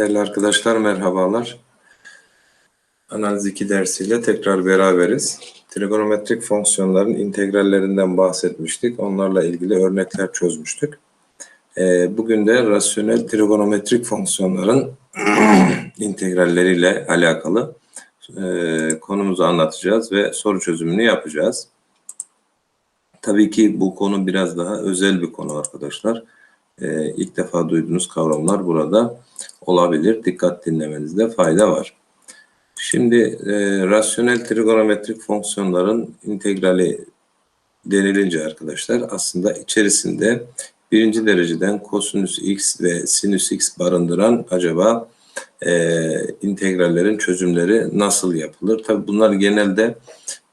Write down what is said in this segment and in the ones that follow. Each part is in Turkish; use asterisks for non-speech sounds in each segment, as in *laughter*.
Değerli arkadaşlar merhabalar. Analiz 2 dersiyle tekrar beraberiz. Trigonometrik fonksiyonların integrallerinden bahsetmiştik. Onlarla ilgili örnekler çözmüştük. Ee, bugün de rasyonel trigonometrik fonksiyonların *clears throat* integralleriyle alakalı e, konumuzu anlatacağız ve soru çözümünü yapacağız. Tabii ki bu konu biraz daha özel bir konu arkadaşlar. Ee, ilk defa duyduğunuz kavramlar burada olabilir. Dikkat dinlemenizde fayda var. Şimdi e, rasyonel trigonometrik fonksiyonların integrali denilince arkadaşlar aslında içerisinde birinci dereceden kosinüs x ve sinüs x barındıran acaba e, integrallerin çözümleri nasıl yapılır? Tabi bunlar genelde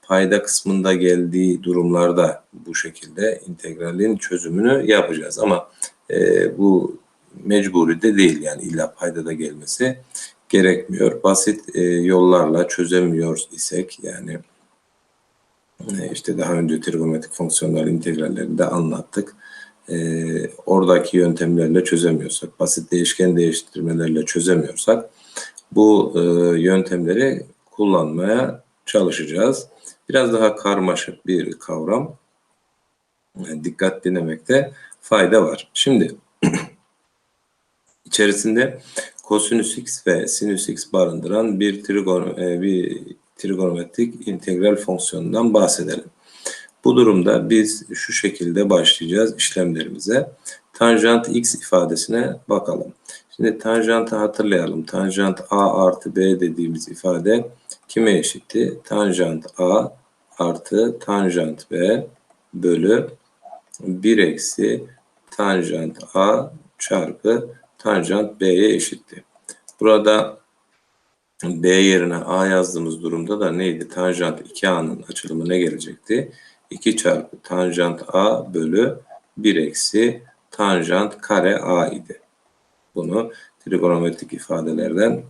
payda kısmında geldiği durumlarda bu şekilde integralin çözümünü yapacağız. Ama e, bu mecburi de değil yani illa payda da gelmesi gerekmiyor. Basit e, yollarla çözemiyor isek yani e, işte daha önce trigonometrik fonksiyonlar integrallerinde anlattık. E, oradaki yöntemlerle çözemiyorsak, basit değişken değiştirmelerle çözemiyorsak bu e, yöntemleri kullanmaya çalışacağız. Biraz daha karmaşık bir kavram. Yani dikkat dinlemekte fayda var. Şimdi içerisinde kosinüs x ve sinüs x barındıran bir, trigon, e, bir trigonometrik integral fonksiyonundan bahsedelim. Bu durumda biz şu şekilde başlayacağız işlemlerimize. Tanjant x ifadesine bakalım. Şimdi tanjantı hatırlayalım. Tanjant a artı b dediğimiz ifade kime eşitti? Tanjant a artı tanjant b bölü 1 eksi tanjant a çarpı tanjant b'ye eşitti. Burada b yerine a yazdığımız durumda da neydi? Tanjant 2a'nın açılımı ne gelecekti? 2 çarpı tanjant a bölü 1 eksi tanjant kare a idi. Bunu trigonometrik ifadelerden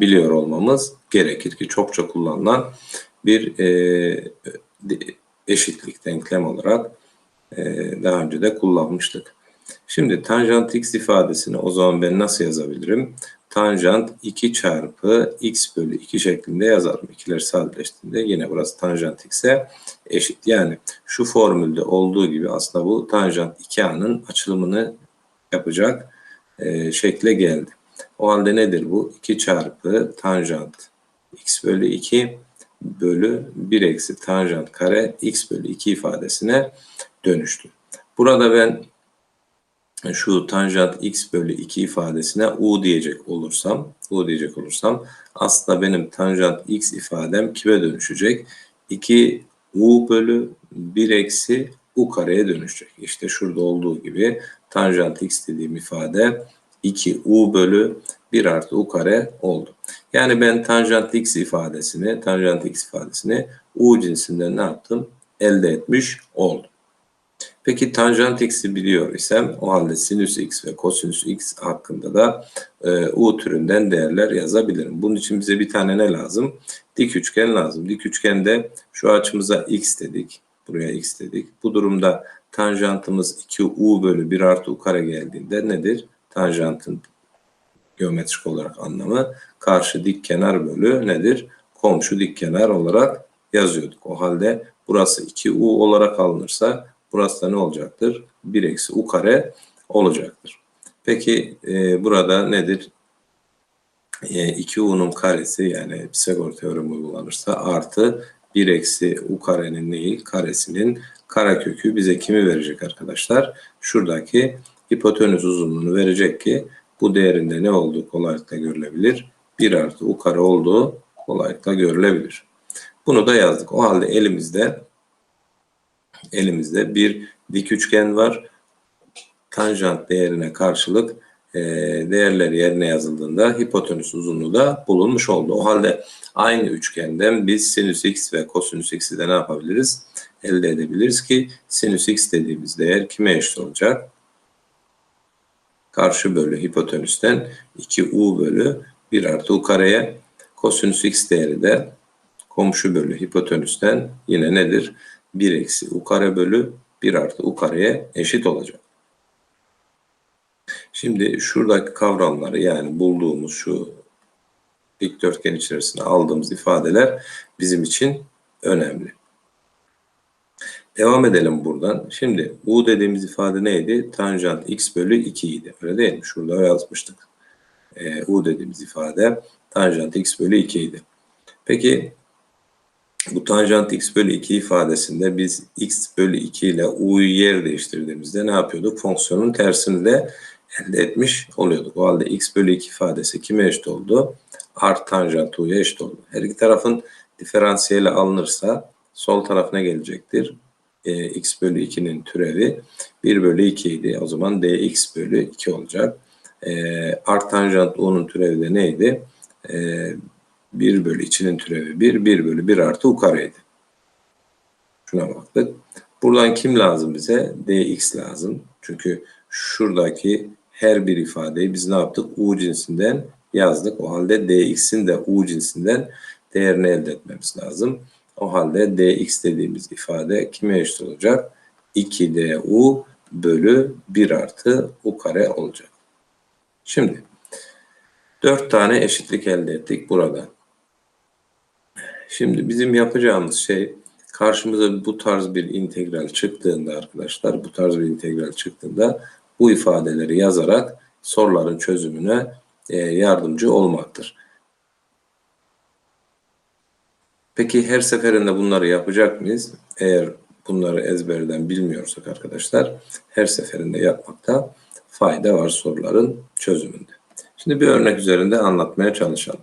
biliyor olmamız gerekir ki çokça kullanılan bir e, eşitlik denklem olarak e, daha önce de kullanmıştık. Şimdi tanjant x ifadesini o zaman ben nasıl yazabilirim? Tanjant 2 çarpı x bölü 2 şeklinde yazarım. İkiler sadeleştiğinde yine burası tanjant x'e eşit. Yani şu formülde olduğu gibi aslında bu tanjant 2a'nın açılımını yapacak e, şekle geldi. O halde nedir bu? 2 çarpı tanjant x bölü 2 bölü 1 eksi tanjant kare x bölü 2 ifadesine dönüştü. Burada ben şu tanjant x bölü 2 ifadesine u diyecek olursam, u diyecek olursam aslında benim tanjant x ifadem kime dönüşecek? 2 u bölü 1 eksi u kareye dönüşecek. İşte şurada olduğu gibi tanjant x dediğim ifade 2 u bölü 1 artı u kare oldu. Yani ben tanjant x ifadesini, tanjant x ifadesini u cinsinden ne yaptım? Elde etmiş oldum. Peki tanjant x'i biliyor isem o halde sinüs x ve kosinüs x hakkında da e, u türünden değerler yazabilirim. Bunun için bize bir tane ne lazım? Dik üçgen lazım. Dik üçgende şu açımıza x dedik. Buraya x dedik. Bu durumda tanjantımız 2u bölü 1 artı u kare geldiğinde nedir? Tanjantın geometrik olarak anlamı karşı dik kenar bölü nedir? Komşu dik kenar olarak yazıyorduk. O halde burası 2u olarak alınırsa burası da ne olacaktır? 1 eksi u kare olacaktır. Peki e, burada nedir? E, 2u'nun karesi yani Pisagor teoremi uygulanırsa artı 1 eksi u karenin neyi? Karesinin karekökü bize kimi verecek arkadaşlar? Şuradaki hipotenüs uzunluğunu verecek ki bu değerinde ne olduğu kolaylıkla görülebilir. 1 artı u kare olduğu kolaylıkla görülebilir. Bunu da yazdık. O halde elimizde elimizde bir dik üçgen var. Tanjant değerine karşılık e, değerler yerine yazıldığında hipotenüs uzunluğu da bulunmuş oldu. O halde aynı üçgenden biz sinüs x ve kosinüs x'i de ne yapabiliriz? Elde edebiliriz ki sinüs x dediğimiz değer kime eşit olacak? Karşı bölü hipotenüsten 2u bölü 1 artı u kareye kosinüs x değeri de komşu bölü hipotenüsten yine nedir? 1 eksi u kare bölü 1 artı u kareye eşit olacak. Şimdi şuradaki kavramları yani bulduğumuz şu dikdörtgen içerisine aldığımız ifadeler bizim için önemli. Devam edelim buradan. Şimdi u dediğimiz ifade neydi? Tanjant x bölü 2 idi. Öyle değil mi? Şurada yazmıştık. E, u dediğimiz ifade tanjant x bölü 2 idi. Peki bu tanjant x bölü 2 ifadesinde biz x bölü 2 ile u'yu yer değiştirdiğimizde ne yapıyorduk? Fonksiyonun tersini de elde etmiş oluyorduk. O halde x bölü 2 ifadesi kime eşit oldu? Art tanjant u'ya eşit oldu. Her iki tarafın diferansiyeli alınırsa sol tarafına gelecektir. E, x bölü 2'nin türevi 1 bölü 2 idi. O zaman dx bölü 2 olacak. E, art tanjant u'nun türevi de neydi? E, 1 bölü 2'nin türevi 1, 1 bölü 1 artı u kareydi. Şuna baktık. Buradan kim lazım bize? dx lazım. Çünkü şuradaki her bir ifadeyi biz ne yaptık? u cinsinden yazdık. O halde dx'in de u cinsinden değerini elde etmemiz lazım. O halde dx dediğimiz ifade kime eşit olacak? 2du bölü 1 artı u kare olacak. Şimdi 4 tane eşitlik elde ettik burada. Şimdi bizim yapacağımız şey karşımıza bu tarz bir integral çıktığında arkadaşlar bu tarz bir integral çıktığında bu ifadeleri yazarak soruların çözümüne e, yardımcı olmaktır. Peki her seferinde bunları yapacak mıyız? Eğer bunları ezberden bilmiyorsak arkadaşlar her seferinde yapmakta fayda var soruların çözümünde. Şimdi bir örnek üzerinde anlatmaya çalışalım.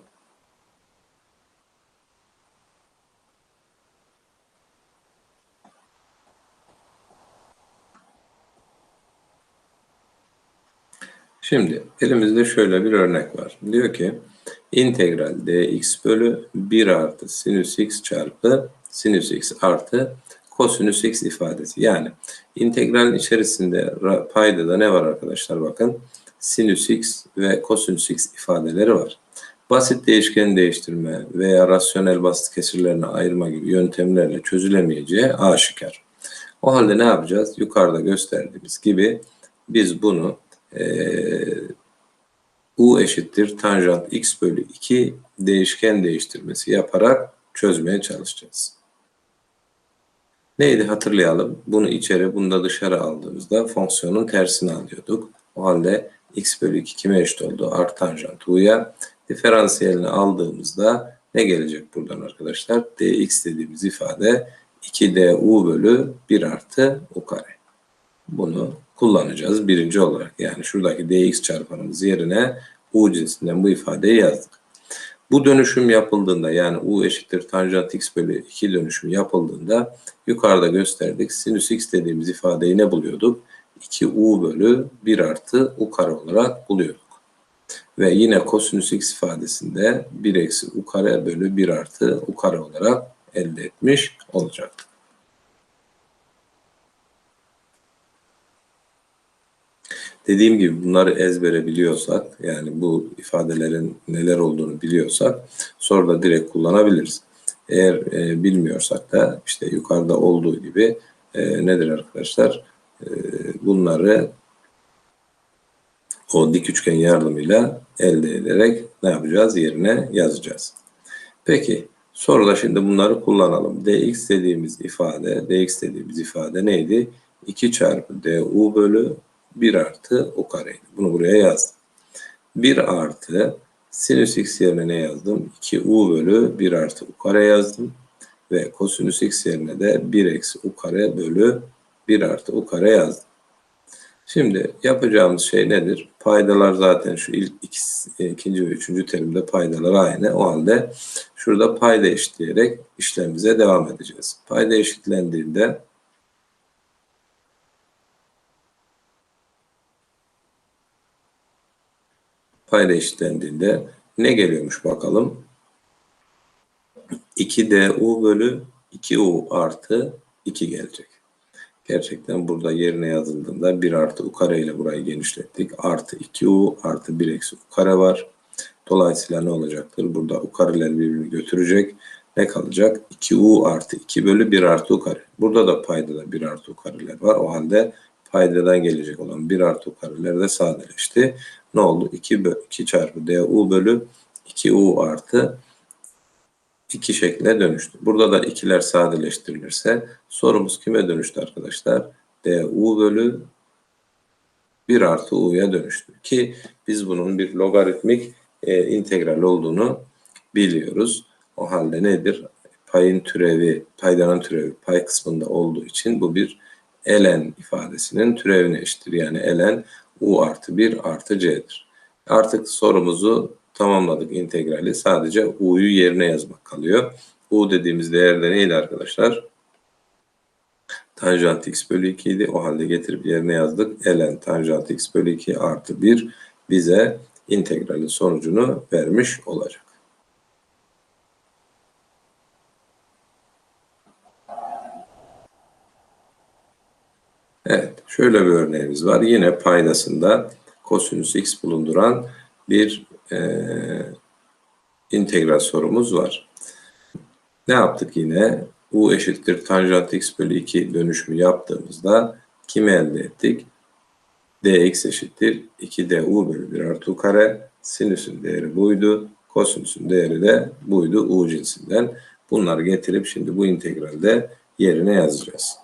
Şimdi elimizde şöyle bir örnek var. Diyor ki integral dx bölü 1 artı sinüs x çarpı sinüs x artı kosinüs x ifadesi. Yani integralin içerisinde payda da ne var arkadaşlar bakın. Sinüs x ve kosinüs x ifadeleri var. Basit değişken değiştirme veya rasyonel basit kesirlerine ayırma gibi yöntemlerle çözülemeyeceği aşikar. O halde ne yapacağız? Yukarıda gösterdiğimiz gibi biz bunu e, u eşittir tanjant x bölü 2 değişken değiştirmesi yaparak çözmeye çalışacağız. Neydi hatırlayalım. Bunu içeri, bunu da dışarı aldığımızda fonksiyonun tersini alıyorduk. O halde x bölü 2 kime eşit oldu? Art tanjant u'ya. Diferansiyelini aldığımızda ne gelecek buradan arkadaşlar? dx dediğimiz ifade 2du bölü 1 artı u kare. Bunu kullanacağız birinci olarak. Yani şuradaki dx çarpanımız yerine u cinsinden bu ifadeyi yazdık. Bu dönüşüm yapıldığında yani u eşittir tanjant x bölü 2 dönüşüm yapıldığında yukarıda gösterdik. Sinüs x dediğimiz ifadeyi ne buluyorduk? 2u bölü 1 artı u kare olarak buluyorduk. Ve yine kosinüs x ifadesinde 1 eksi u kare bölü 1 artı u kare olarak elde etmiş olacaktık. Dediğim gibi bunları ezbere biliyorsak yani bu ifadelerin neler olduğunu biliyorsak soruda direkt kullanabiliriz. Eğer e, bilmiyorsak da işte yukarıda olduğu gibi e, nedir arkadaşlar? E, bunları o dik üçgen yardımıyla elde ederek ne yapacağız? Yerine yazacağız. Peki soruda şimdi bunları kullanalım. dx dediğimiz ifade, dx dediğimiz ifade neydi? 2 çarpı du bölü 1 artı u kareydi. Bunu buraya yazdım. 1 artı sinüs x yerine ne yazdım? 2u bölü 1 artı u kare yazdım. Ve kosinüs x yerine de 1 eksi u kare bölü 1 artı u kare yazdım. Şimdi yapacağımız şey nedir? Paydalar zaten şu ilk iki, ikinci ve üçüncü terimde paydalar aynı. O halde şurada payda eşitleyerek işlemimize devam edeceğiz. Payda eşitlendiğinde payla eşitlendiğinde ne geliyormuş bakalım. 2du bölü 2u artı 2 gelecek. Gerçekten burada yerine yazıldığında 1 artı u kare ile burayı genişlettik. Artı 2u artı 1 eksi u kare var. Dolayısıyla ne olacaktır? Burada u kareler birbirini götürecek. Ne kalacak? 2u artı 2 bölü 1 artı u kare. Burada da payda da 1 artı u kareler var. O halde paydadan gelecek olan 1 artı u kareler de sadeleşti. Ne oldu? 2, 2 çarpı du bölü 2u artı 2 şekline dönüştü. Burada da ikiler sadeleştirilirse sorumuz kime dönüştü arkadaşlar? du bölü 1 artı u'ya dönüştü. Ki biz bunun bir logaritmik e, integral olduğunu biliyoruz. O halde nedir? Payın türevi, paydanın türevi pay kısmında olduğu için bu bir ln ifadesinin türevine eşittir. Yani ln u artı 1 artı c'dir. Artık sorumuzu tamamladık integrali. Sadece u'yu yerine yazmak kalıyor. u dediğimiz değer de neydi arkadaşlar? Tanjant x bölü 2 idi. O halde getirip yerine yazdık. ln tanjant x bölü 2 artı 1 bize integralin sonucunu vermiş olacak. Evet, şöyle bir örneğimiz var. Yine paydasında kosinüs x bulunduran bir e, integral sorumuz var. Ne yaptık yine? u eşittir tanjant x bölü 2 dönüşümü yaptığımızda kimi elde ettik? dx eşittir 2du bölü 1 artı u kare. Sinüsün değeri buydu. Kosinüsün değeri de buydu u cinsinden. Bunları getirip şimdi bu integralde yerine yazacağız.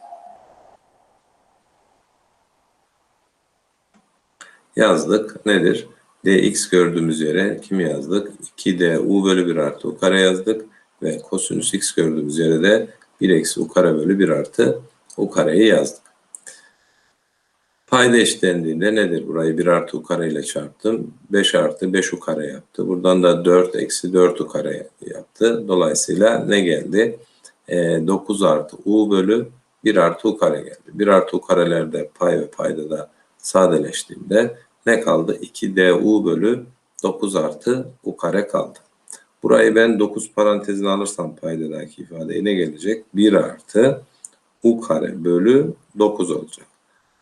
Yazdık. Nedir? dx gördüğümüz yere kimi yazdık? 2du bölü 1 artı u kare yazdık. Ve kosinüs x gördüğümüz yere de 1 eksi u kare bölü 1 artı u kareyi yazdık. Payda eşitlendiğinde nedir? Burayı 1 artı u kare ile çarptım. 5 artı 5 u kare yaptı. Buradan da 4 eksi 4 u kare yaptı. Dolayısıyla ne geldi? E, 9 artı u bölü 1 artı u kare geldi. 1 artı u karelerde pay ve payda da sadeleştiğinde ne kaldı? 2du bölü 9 artı u kare kaldı. Burayı ben 9 parantezine alırsam paydadaki ifade ne gelecek? 1 artı u kare bölü 9 olacak.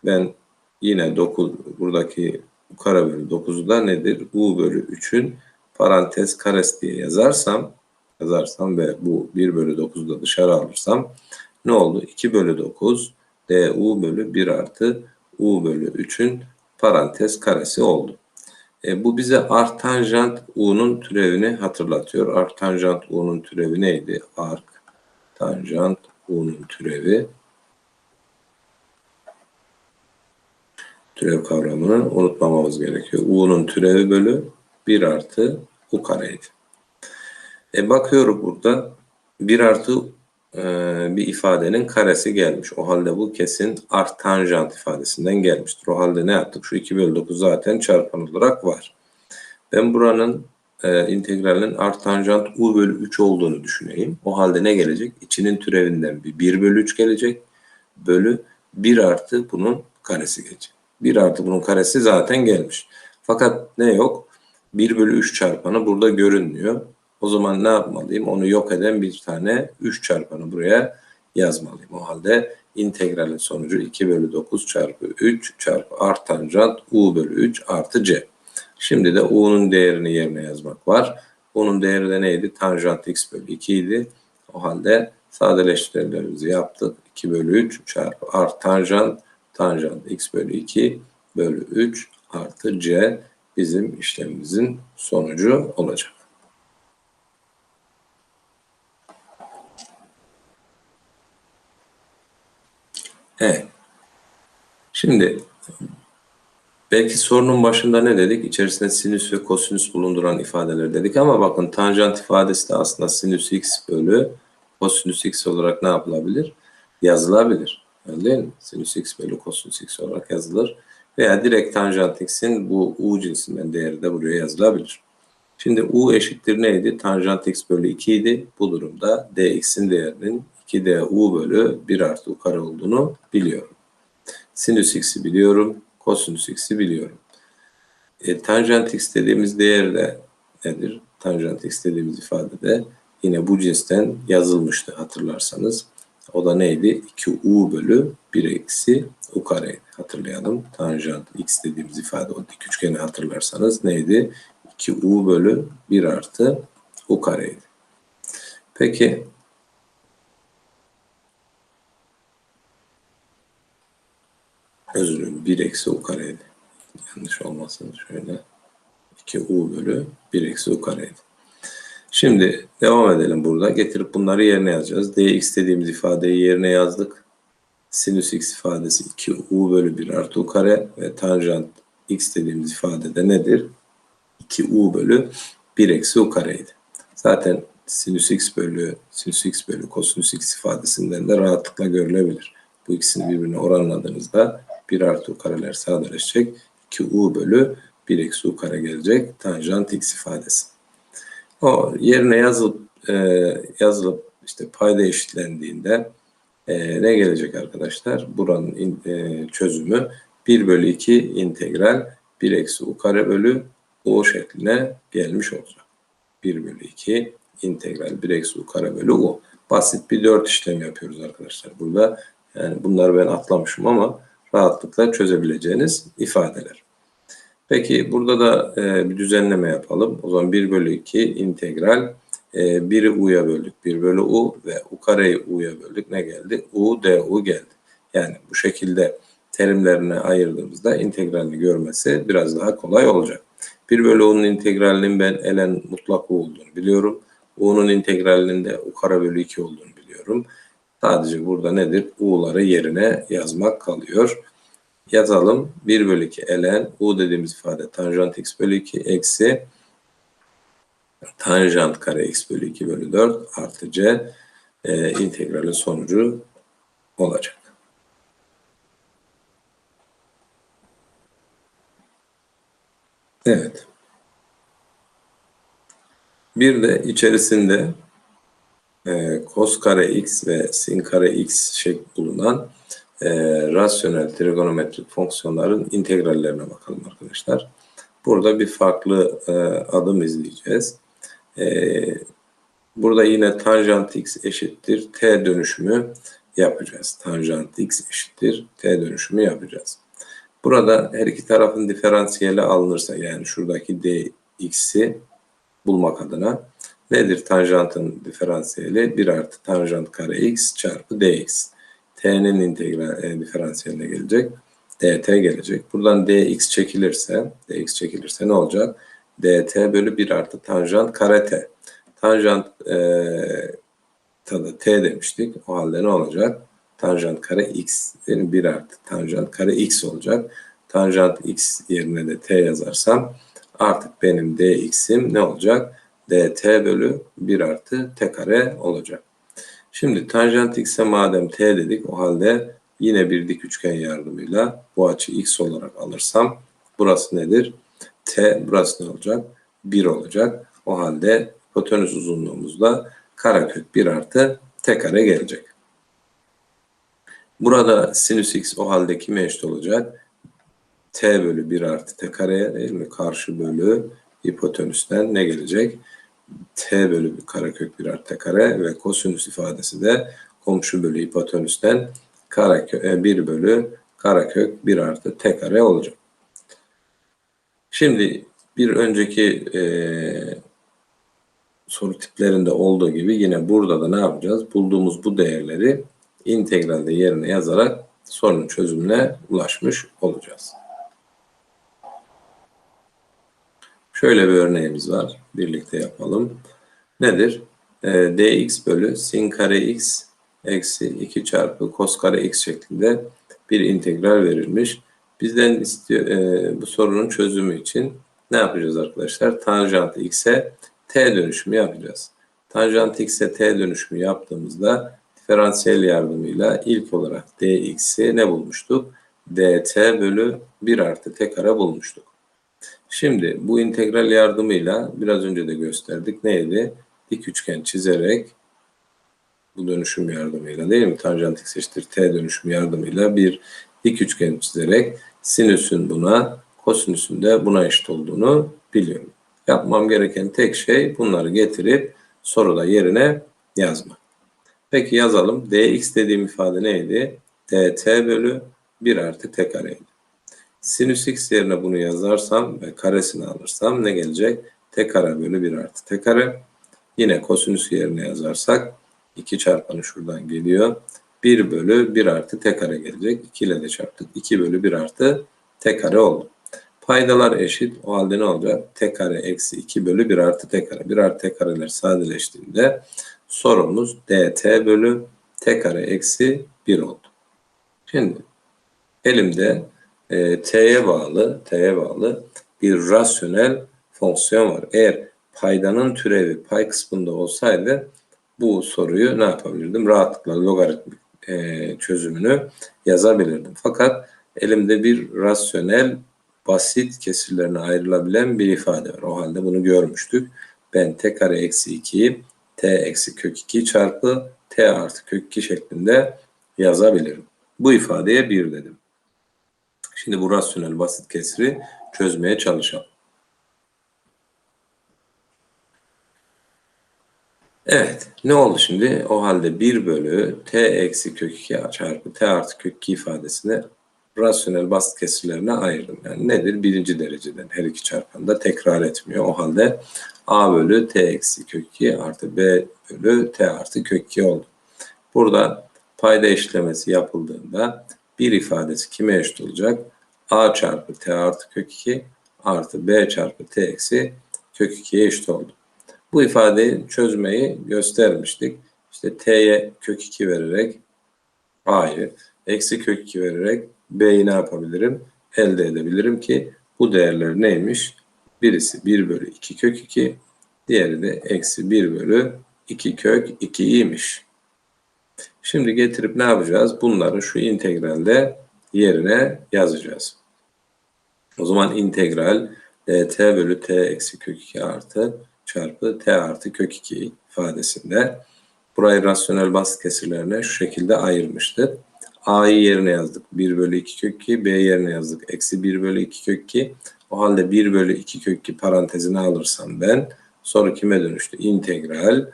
Ben yine 9 buradaki u kare bölü 9'u da nedir? u bölü 3'ün parantez karesi diye yazarsam yazarsam ve bu 1 bölü 9'u da dışarı alırsam ne oldu? 2 bölü 9 du bölü 1 artı u bölü 3'ün parantez karesi oldu. E, bu bize artanjant u'nun türevini hatırlatıyor. Artanjant u'nun türevi neydi? Ark tanjant u'nun türevi türev kavramını unutmamamız gerekiyor. u'nun türevi bölü 1 artı u kareydi. E bakıyorum burada 1 artı e, bir ifadenin karesi gelmiş. O halde bu kesin artanjant ifadesinden gelmiştir. O halde ne yaptık? Şu 2 bölü 9 zaten çarpan olarak var. Ben buranın e, integralinin artanjant u bölü 3 olduğunu düşüneyim. O halde ne gelecek? İçinin türevinden bir 1 bölü 3 gelecek. Bölü 1 artı bunun karesi gelecek. 1 artı bunun karesi zaten gelmiş. Fakat ne yok? 1 bölü 3 çarpanı burada görünmüyor. O zaman ne yapmalıyım? Onu yok eden bir tane 3 çarpanı buraya yazmalıyım. O halde integralin sonucu 2 bölü 9 çarpı 3 çarpı artanjant u bölü 3 artı c. Şimdi de u'nun değerini yerine yazmak var. U'nun değeri de neydi? Tanjant x bölü 2 idi. O halde sadeleştirmelerimizi yaptık. 2 bölü 3 çarpı art tanjant tanjant x bölü 2 bölü 3 artı c bizim işlemimizin sonucu olacak. Evet. Şimdi belki sorunun başında ne dedik? İçerisinde sinüs ve kosinüs bulunduran ifadeler dedik ama bakın tanjant ifadesi de aslında sinüs x bölü kosinüs x olarak ne yapılabilir? Yazılabilir. Öyle değil mi? Sinüs x bölü kosinüs x olarak yazılır. Veya direkt tanjant x'in bu u cinsinden değeri de buraya yazılabilir. Şimdi u eşittir neydi? Tanjant x bölü 2 idi. Bu durumda dx'in değerinin 2d u bölü 1 artı u kare olduğunu biliyorum. Sinüs x'i biliyorum. Kosinüs x'i biliyorum. E, tanjant x dediğimiz değer de nedir? Tanjant x dediğimiz ifade de yine bu cinsten yazılmıştı hatırlarsanız. O da neydi? 2u bölü 1 eksi u kare. Hatırlayalım. Tanjant x dediğimiz ifade o dik üçgeni hatırlarsanız neydi? 2u bölü 1 artı u kareydi. Peki özür dilerim 1 eksi u kareydi. Yanlış olmasın şöyle. 2u bölü 1 eksi u kareydi. Şimdi devam edelim burada. Getirip bunları yerine yazacağız. dx dediğimiz ifadeyi yerine yazdık. Sinüs x ifadesi 2u bölü 1 artı u kare ve tanjant x dediğimiz ifade de nedir? 2u bölü 1 eksi u kareydi. Zaten sinüs x bölü sinüs x bölü kosinüs x ifadesinden de rahatlıkla görülebilir. Bu ikisini birbirine oranladığınızda 1 artı u kareler sadeleşecek. 2u bölü 1 eksi u kare gelecek. Tanjant x ifadesi. O yerine yazılıp e, yazılıp işte payda eşitlendiğinde e, ne gelecek arkadaşlar? Buranın in, e, çözümü 1 bölü 2 integral 1 eksi u kare bölü u şekline gelmiş olacak. 1 bölü 2 integral 1 eksi u kare bölü u. Basit bir 4 işlem yapıyoruz arkadaşlar. Burada yani bunları ben atlamışım ama rahatlıkla çözebileceğiniz ifadeler. Peki burada da e, bir düzenleme yapalım. O zaman 1 bölü 2 integral e, 1'i u'ya böldük. 1 bölü u ve u kareyi u'ya böldük. Ne geldi? u du geldi. Yani bu şekilde terimlerine ayırdığımızda integralini görmesi biraz daha kolay olacak. 1 bölü u'nun integralinin ben ln mutlak u olduğunu biliyorum. u'nun integralinin de u kare bölü 2 olduğunu biliyorum. Sadece burada nedir? u'ları yerine yazmak kalıyor yazalım. 1 bölü 2 ln u dediğimiz ifade tanjant x bölü 2 eksi tanjant kare x bölü 2 bölü 4 artı c e, integralin sonucu olacak. Evet. Bir de içerisinde e, cos kare x ve sin kare x şekli bulunan e, rasyonel trigonometrik fonksiyonların integrallerine bakalım arkadaşlar. Burada bir farklı e, adım izleyeceğiz. E, burada yine tanjant x eşittir t dönüşümü yapacağız. Tanjant x eşittir t dönüşümü yapacağız. Burada her iki tarafın diferansiyeli alınırsa yani şuradaki dx'i bulmak adına nedir tanjantın diferansiyeli? 1 artı tanjant kare x çarpı dx t'nin integral e, diferansiyeline gelecek. dt gelecek. Buradan dx çekilirse, dx çekilirse ne olacak? dt bölü 1 artı tanjant kare t. Tanjant e, tada t demiştik. O halde ne olacak? Tanjant kare x. Yani 1 artı tanjant kare x olacak. Tanjant x yerine de t yazarsam artık benim dx'im ne olacak? Dt bölü 1 artı t kare olacak. Şimdi tanjant x'e madem t dedik o halde yine bir dik üçgen yardımıyla bu açı x olarak alırsam burası nedir? T burası ne olacak? 1 olacak. O halde hipotenüs uzunluğumuzda karekök 1 artı t kare gelecek. Burada sinüs x o halde kime eşit olacak? t bölü 1 artı t kareye değil mi? Karşı bölü hipotenüsten ne gelecek? T bölü bir karekök bir artı kare ve kosinüs ifadesi de komşu bölü hipotenüsten karekök 1 e, bölü karekök 1 artı t kare olacak. Şimdi bir önceki e, soru tiplerinde olduğu gibi yine burada da ne yapacağız? Bulduğumuz bu değerleri integralde yerine yazarak sorunun çözümüne ulaşmış olacağız. Şöyle bir örneğimiz var. Birlikte yapalım. Nedir? E, dx bölü sin kare x eksi 2 çarpı cos kare x şeklinde bir integral verilmiş. Bizden istiyor e, bu sorunun çözümü için ne yapacağız arkadaşlar? Tanjant x'e t dönüşümü yapacağız. Tanjant x'e t dönüşümü yaptığımızda diferansiyel yardımıyla ilk olarak dx'i ne bulmuştuk? dt bölü 1 artı t kare bulmuştuk. Şimdi bu integral yardımıyla biraz önce de gösterdik. Neydi? Dik üçgen çizerek bu dönüşüm yardımıyla değil mi? Tanjant x eşittir t dönüşüm yardımıyla bir dik üçgen çizerek sinüsün buna, kosinüsün de buna eşit olduğunu biliyorum. Yapmam gereken tek şey bunları getirip soruda yerine yazmak. Peki yazalım. dx dediğim ifade neydi? dt bölü 1 artı t kareydi. Sinüs x yerine bunu yazarsam ve karesini alırsam ne gelecek? T kare bölü 1 artı t kare. Yine kosinüs yerine yazarsak 2 çarpanı şuradan geliyor. 1 bölü 1 artı t kare gelecek. 2 ile de çarptık. 2 bölü 1 artı t kare oldu. Paydalar eşit. O halde ne olacak? t kare eksi 2 bölü 1 artı t kare. 1 artı t kareler sadeleştiğinde sorumuz dt bölü t kare eksi 1 oldu. Şimdi elimde e, t'ye bağlı t'ye bağlı bir rasyonel fonksiyon var. Eğer paydanın türevi pay kısmında olsaydı bu soruyu ne yapabilirdim? Rahatlıkla logaritmik e, çözümünü yazabilirdim. Fakat elimde bir rasyonel basit kesirlerine ayrılabilen bir ifade var. O halde bunu görmüştük. Ben t kare eksi 2'yi t eksi kök 2 çarpı t artı kök 2 şeklinde yazabilirim. Bu ifadeye 1 dedim. Şimdi bu rasyonel basit kesiri çözmeye çalışalım. Evet. Ne oldu şimdi? O halde 1 bölü t eksi kök 2 çarpı t artı kök 2 ifadesini rasyonel basit kesirlerine ayırdım. Yani nedir? Birinci dereceden her iki çarpanı tekrar etmiyor. O halde a bölü t eksi kök 2 artı b bölü t artı kök 2 oldu. Burada payda işlemesi yapıldığında bir ifadesi kime eşit olacak? A çarpı t artı kök 2 artı b çarpı t eksi kök 2'ye eşit oldu. Bu ifadeyi çözmeyi göstermiştik. İşte t'ye kök 2 vererek a'yı, eksi kök 2 vererek b'yi ne yapabilirim? Elde edebilirim ki bu değerler neymiş? Birisi 1 bölü 2 kök 2, diğeri de eksi 1 bölü 2 kök 2'ymiş. Şimdi getirip ne yapacağız? Bunları şu integralde yerine yazacağız. O zaman integral dt bölü t eksi kök 2 artı çarpı t artı kök 2 ifadesinde burayı rasyonel basit kesirlerine şu şekilde ayırmıştık. A'yı yerine yazdık. 1 bölü 2 kök 2. B yerine yazdık. Eksi 1 bölü 2 kök 2. O halde 1 bölü 2 kök 2 parantezine alırsam ben soru kime dönüştü? İntegral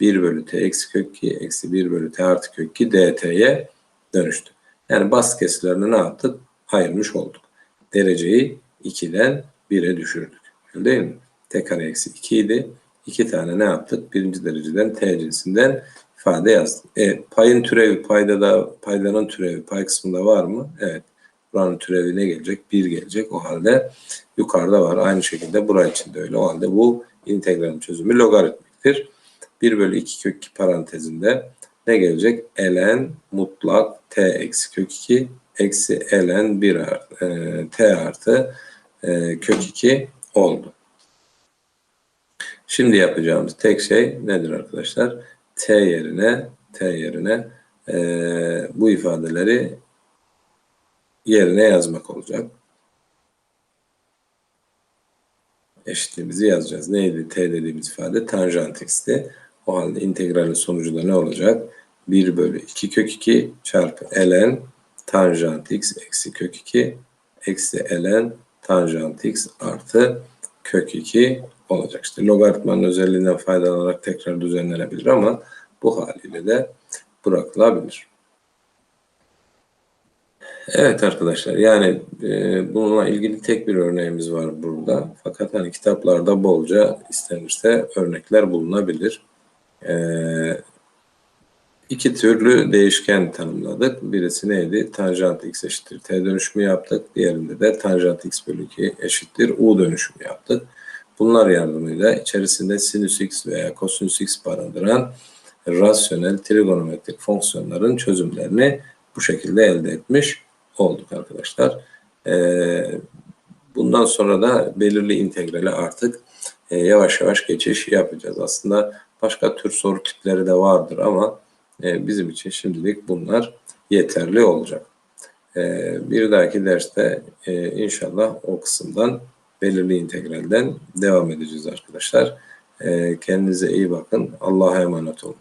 1 bölü t eksi kök 2 eksi 1 bölü t artı kök 2 dt'ye dönüştü. Yani basit kesirlerini ne yaptık? Ayırmış olduk. Dereceyi 2'den 1'e düşürdük. Öyle değil mi? t kare eksi 2 idi. 2 tane ne yaptık? Birinci dereceden t cinsinden ifade yazdım. E, payın türevi payda da paydanın türevi pay kısmında var mı? Evet. Buranın türevi ne gelecek? 1 gelecek. O halde yukarıda var. Aynı şekilde bura için de öyle. O halde bu integralin çözümü logaritmiktir. 1 bölü 2 kök 2 parantezinde ne gelecek? ln mutlak t eksi kök 2 eksi ln 1 artı, e, t artı e, kök 2 oldu. Şimdi yapacağımız tek şey nedir arkadaşlar? T yerine T yerine e, bu ifadeleri yerine yazmak olacak. Eşitliğimizi yazacağız. Neydi T dediğimiz ifade? Tanjant x'ti. O halde integralin sonucu da ne olacak? 1 bölü 2 kök 2 çarpı ln tanjant x eksi kök 2 eksi ln tanjant x artı kök 2 olacak. İşte logaritmanın özelliğinden faydalanarak tekrar düzenlenebilir ama bu haliyle de bırakılabilir. Evet arkadaşlar yani e, bununla ilgili tek bir örneğimiz var burada. Fakat hani kitaplarda bolca istenirse örnekler bulunabilir. E, iki türlü değişken tanımladık. Birisi neydi? Tanjant x eşittir t dönüşümü yaptık. Diğerinde de tanjant x bölü 2 eşittir u dönüşümü yaptık. Bunlar yardımıyla içerisinde sinüs x veya kosinüs x barındıran rasyonel trigonometrik fonksiyonların çözümlerini bu şekilde elde etmiş olduk arkadaşlar. Ee, bundan sonra da belirli integrale artık e, yavaş yavaş geçiş yapacağız. Aslında başka tür soru tipleri de vardır ama e, bizim için şimdilik bunlar yeterli olacak. E, bir dahaki derste inşallah o kısımdan belirli integralden devam edeceğiz arkadaşlar. Kendinize iyi bakın. Allah'a emanet olun.